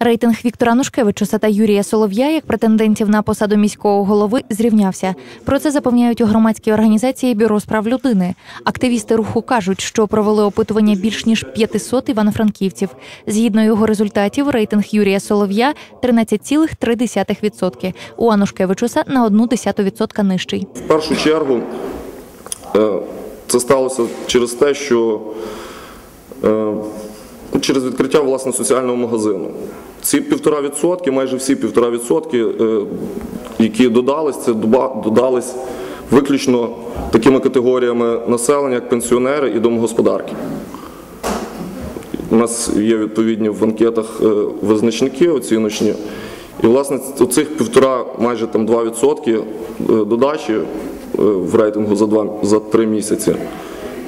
Рейтинг Віктора Нушкевичуса та Юрія Солов'я як претендентів на посаду міського голови зрівнявся. Про це запевняють у громадській організації Бюро справ людини. Активісти руху кажуть, що провели опитування більш ніж 500 івано-франківців. Згідно його результатів, рейтинг Юрія Солов'я 13,3%, у Анушкевичуса на 1,1% нижчий. В першу чергу е, це сталося через те, що е, через відкриття власне соціального магазину. Ці півтора відсотки, майже всі півтора відсотки, е, які додались, це додались виключно такими категоріями населення, як пенсіонери і домогосподарки. У нас є відповідні в анкетах е, визначники оціночні. І, власне, оцих півтора, майже там 2% е, додачі в рейтингу за, два, за три місяці.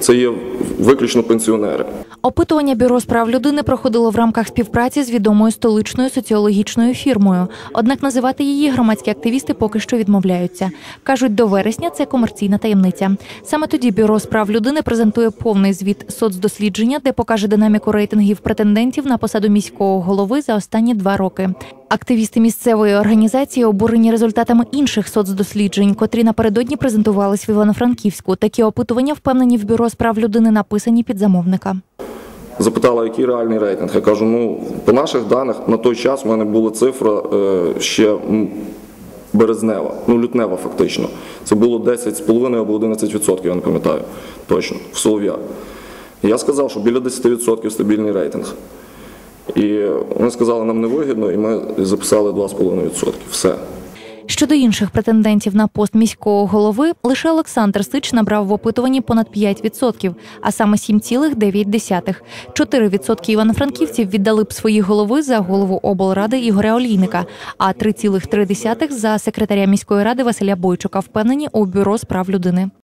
Це є виключно пенсіонери. Опитування бюро справ людини проходило в рамках співпраці з відомою столичною соціологічною фірмою. Однак називати її громадські активісти поки що відмовляються. кажуть, до вересня це комерційна таємниця. Саме тоді бюро справ людини презентує повний звіт соцдослідження, де покаже динаміку рейтингів претендентів на посаду міського голови за останні два роки. Активісти місцевої організації обурені результатами інших соцдосліджень, котрі напередодні презентувались в Івано-Франківську. Такі опитування впевнені в бюро справ людини написані під замовника. Запитала, який реальний рейтинг. Я кажу, ну, по наших даних на той час в мене була цифра е, ще березнева, ну лютнева фактично. Це було 10,5 або 11%, я не пам'ятаю точно, в Солов'я. Я сказав, що біля 10% стабільний рейтинг. І вони сказали, нам не вигідно, і ми записали 2,5%. Все. Щодо інших претендентів на пост міського голови, лише Олександр Сич набрав в опитуванні понад 5%, а саме 7,9%. 4% івано-франківців віддали б свої голови за голову облради Ігоря Олійника, а 3,3% за секретаря міської ради Василя Бойчука впевнені у бюро справ людини.